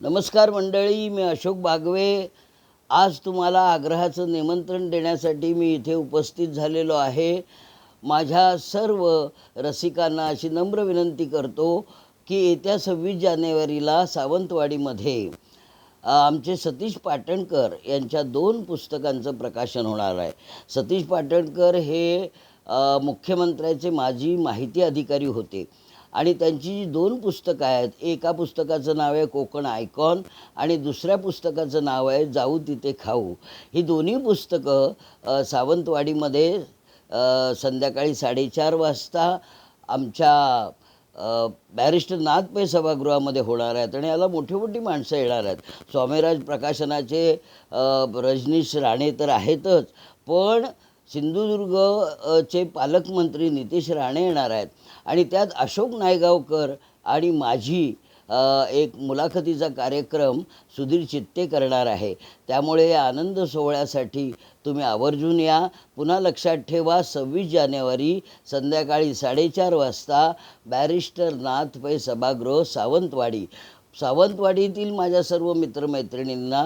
नमस्कार मंडळी मी अशोक बागवे. आज तुम्हाला आग्रहाचं निमंत्रण देण्यासाठी मी इथे उपस्थित झालेलो आहे. माझ्या सर्व रसिकांना अशी नम्र विनंती करतो की येत्या सव्वीस जानेवारीला सावंतवाडीमध्ये आमचे सतीश पाटणकर यांच्या दोन पुस्तकांचं प्रकाशन होणार आहे. सतीश पाटणकर हे मुख्यमंत्र्याचे माजी माहिती अधिकारी होते. आणि त्यांची जी दोन पुस्तकं आहेत एका पुस्तकाचं नाव आहे कोकण आयकॉन आणि दुसऱ्या पुस्तकाचं नाव आहे जाऊ तिथे खाऊ. ही दोन्ही पुस्तकं सावंतवाडीमध्ये संध्याकाळी साडेचार वाजता आमच्या बॅरिस्टर नाथ पै सभागृहामध्ये होणार आहेत आणि याला मोठी मोठी माणसं येणार आहेत. स्वामीराज प्रकाशनाचे रजनीश राणे तर आहेतच पण सिंधुदुर्ग चे पालकमंत्री नितेश राणे येणार आहेत. आणि त्यात अशोक नायगावकर आणि माझी एक मुलाखतीचा कार्यक्रम सुधीर चित्ते करणार आहे. त्यामुळे या आनंद सोहळ्यासाठी तुम्ही आवर्जून या. पुन्हा लक्षात ठेवा सव्वीस जानेवारी संध्याकाळी साडेचार वाजता बॅरिस्टर नाथ पै सभागृह सावंतवाडी. सावंतवाडीतील माझ्या सर्व मित्रमैत्रिणींना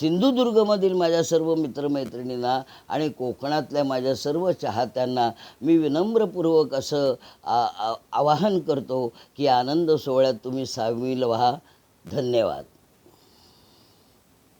सिंधुदुर्गमधील माझ्या सर्व मित्रमैत्रिणींना आणि कोकणातल्या माझ्या सर्व चाहत्यांना मी विनम्रपूर्वक असं आवाहन करतो की आनंद सोहळ्यात तुम्ही सामील व्हा. धन्यवाद.